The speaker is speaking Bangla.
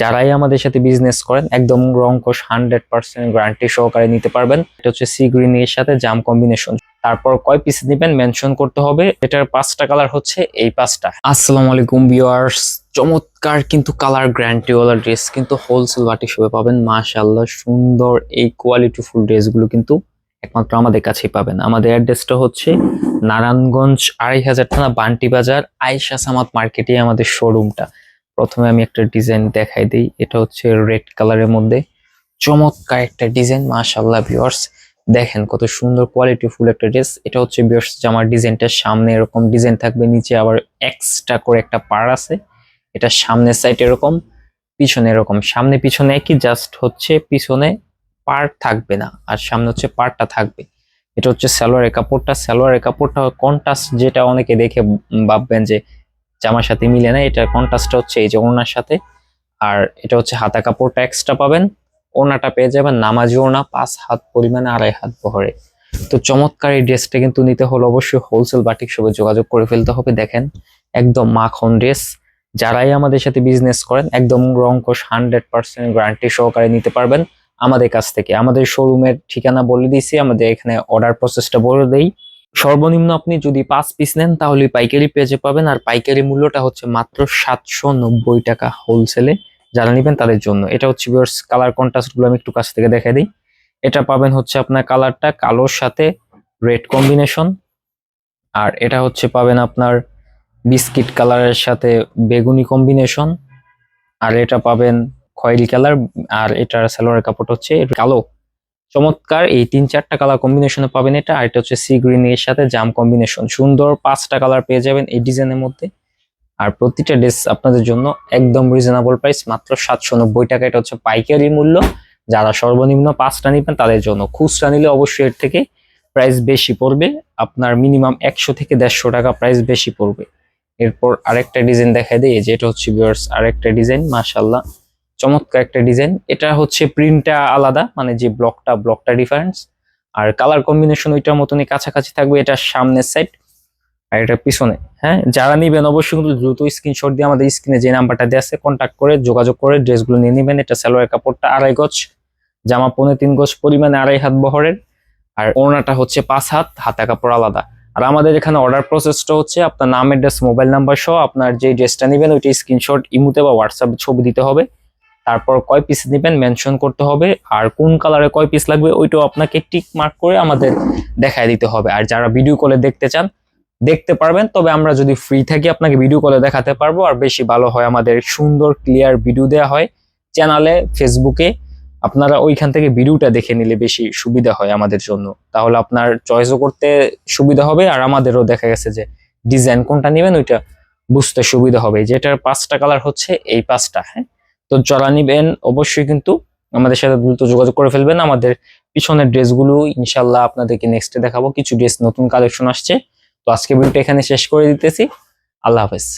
যারাই আমাদের সাথে বিজনেস করেন, একদম রঙ্কশ হান্ড্রেড পার্সেন্ট গ্যারান্টি সহকারে নিতে পারবেন। এটা হচ্ছে সি গ্রিন এর সাথে জাম কম্বিনেশন তারপর কয় পিস নেবেন মেনশন করতে হবে। এটার পাঁচটা কালার হচ্ছে এই পাঁচটা। আসসালামু আলাইকুম ভিউয়ার্স চমৎকার কিন্তু কালার গ্যারান্টি ওয়ালা ড্রেস কিন্তু হোলসেল বাটি হিসেবে পাবেন। মাশাআল্লাহ, সুন্দর এই কোয়ালিটি ফুল ড্রেসগুলো কিন্তু একমাত্র আমাদের কাছেই পাবেন। আমাদের অ্যাড্রেসটা হচ্ছে নারায়ণগঞ্জ আড়াই হাজার থানা বান্টি বাজার, আয়েশা সামাত মার্কেটে আমাদের শোরুমটা প্রথমে আমি একটা ডিজাইন দেখাই দিই। এটা হচ্ছে রেড কালারের মধ্যে। চমৎকার একটা ডিজাইন, মাশাআল্লাহ ভিউয়ার্স দেখেন কত সুন্দর কোয়ালিটি ফুল একটা ড্রেস এটা হচ্ছে ভিউয়ার্স জামার ডিজাইনটা সামনে এরকম ডিজাইন থাকবে, নিচে আবার এক্সট্রা করে একটা পার আছে। এটা সামনের সাইড এরকম, পিছনে এরকম। সামনে পিছনে একই জাস্ট হচ্ছে পিছনে পার থাকবে না, আর সামনে হচ্ছে পারটা থাকবে। এটা হচ্ছে সালোয়ারের কাপড়টা। সালোয়ারের কাপড়টা কন্টাস্ট যেটা অনেকে দেখে ভাববেন যে জামার সাথে মিলে না এটা কন্ট্রাস্টটা হচ্ছে এই যে ওনার সাথে। আর এটা হচ্ছে হাতা কাপড়টা এক্সট্রা পাবেন। ওনাটা পেয়ে যাবেন নামাজি ওনা পাঁচ হাত পরিমাণে আড়াই হাত বহরে। তো চমৎকার এই ড্রেসটা কিন্তু নিতে হলে অবশ্যই হোলসেল বাটিক সবে যোগাযোগ করে ফেলতে হবে। দেখেন, একদম মাখন ড্রেস যারাই আমাদের সাথে বিজনেস করেন, একদম রঙ্কশ হান্ড্রেড পার্সেন্ট গ্যারান্টি সহকারে নিতে পারবেন। আমাদের কাছ থেকে, আমাদের শোরুমের ঠিকানা বলে দিয়েছি। আমাদের এখানে অর্ডার প্রসেসটা বলে দেই। সর্বনিম্ন আপনি যদি পাঁচ পিস নেন, তাহলে পাইকারি পেজে পাবেন। আর পাইকারি মূল্যটা হচ্ছে মাত্র সাতশো নব্বই টাকা হোলসেলে যারা নেবেন তাদের জন্য। এটা হচ্ছে বিয়ার্স কালার কন্ট্রাস্টগুলো আমি একটু কাছ থেকে দেখে দিই। এটা পাবেন হচ্ছে আপনার কালারটা কালোর সাথে রেড কম্বিনেশন আর এটা হচ্ছে পাবেন আপনার বিস্কিট কালারের সাথে বেগুনি কম্বিনেশন আর এটা পাবেন খয়েরি কালার আর এটার সালোয়ারের কাপড় হচ্ছে কালো। চমৎকার, এই তিন চারটা কালার কম্বিনেশনে পাবেন এটা আর এটা হচ্ছে সি গ্রিন এর সাথে জাম কম্বিনেশন সুন্দর পাঁচটা কালার পেয়ে যাবেন এই ডিজাইনের মধ্যে। আর প্রতিটা ড্রেস আপনাদের জন্য একদম রিজনেবল প্রাইস মাত্র সাতশো নব্বই টাকা, এটা হচ্ছে পাইকারি মূল্য। যারা সর্বনিম্ন পাঁচটা নিবেন, তাদের জন্য খুচরা নিলে অবশ্যই এর থেকে প্রাইস বেশি পড়বে। আপনার মিনিমাম একশো থেকে দেড়শো টাকা প্রাইস বেশি পড়বে। এরপর আরেকটা ডিজাইন দেখা দিই, এই যে এটা হচ্ছে ভিউয়ার্স আরেকটা ডিজাইন মাশাল্লাহ চমৎকার একটা ডিজাইন। এটা হচ্ছে প্রিন্টটা আলাদা মানে যে ব্লকটা ব্লকটা ডিফারেন্স আর কালার কম্বিনেশন ওইটার মতনই কাছাকাছি থাকবে, এটা সামনের সাইড আর এটা পিছনে। হ্যাঁ যারা নিবেন অবশ্যই কিন্তু দ্রুত স্ক্রিনশট দিয়ে আমাদের স্ক্রিনে যে নাম্বারটা দেওয়া আছে কন্ট্যাক্ট করে, যোগাযোগ করে, ড্রেসগুলো নিয়ে নেবেন। এটা সালোয়ার কাপড়টা আড়াই গজ, জামা পৌনে তিন গজ পরিমাণে আড়াই হাত বহরের। আর ওড়নাটা হচ্ছে পাঁচ হাত, হাতা কাপড় আলাদা। আর আমাদের এখানে অর্ডার প্রসেসটা হচ্ছে আপনার নাম অ্যাড্রেস মোবাইল নাম্বার সহ আপনার যে ড্রেসটা নেবেন, ওইটা স্ক্রিনশট ইমুতে বা হোয়াটসঅ্যাপে ছবি দিতে হবে। তারপর কয় পিস নেবেন মেনশন করতে হবে, আর কোন কালারে কয় পিস লাগবে ওইটাও আপনাকে টিক মার্ক করে আমাদের দেখায় দিতে হবে। আর যারা ভিডিও কলে দেখতে চান, দেখতে পারবেন, তবে আমরা যদি ফ্রি থাকি, আপনাকে ভিডিও কলে দেখাতে পারব। আর বেশি ভালো হয় আমাদের সুন্দর ক্লিয়ার ভিডিও দেওয়া হয় চ্যানেলে ফেসবুকে আপনারা ওইখান থেকে ভিডিওটা দেখে নিলে বেশি সুবিধা হয় আমাদের জন্য। তাহলে আপনার চয়েসও করতে সুবিধা হবে, আর আমাদেরও দেখা গেছে যে ডিজাইন কোনটা নেবেন, ওইটা বুঝতে সুবিধা হবে। যেটার পাঁচটা কালার হচ্ছে, এই পাঁচটা হ্যাঁ? তো যারা নিবেন অবশ্যই কিন্তু আমাদের সাথে দ্রুত যোগাযোগ করে ফেলবেন। আমাদের পিছনের ড্রেসগুলো ইনশাল্লাহ আপনাদেরকে নেক্সটে দেখাবো। কিছু ড্রেস নতুন কালেকশন আসছে। তো আজকে ভিডিওটা এখানে শেষ করে দিতেছি। আল্লাহ হাফেজ।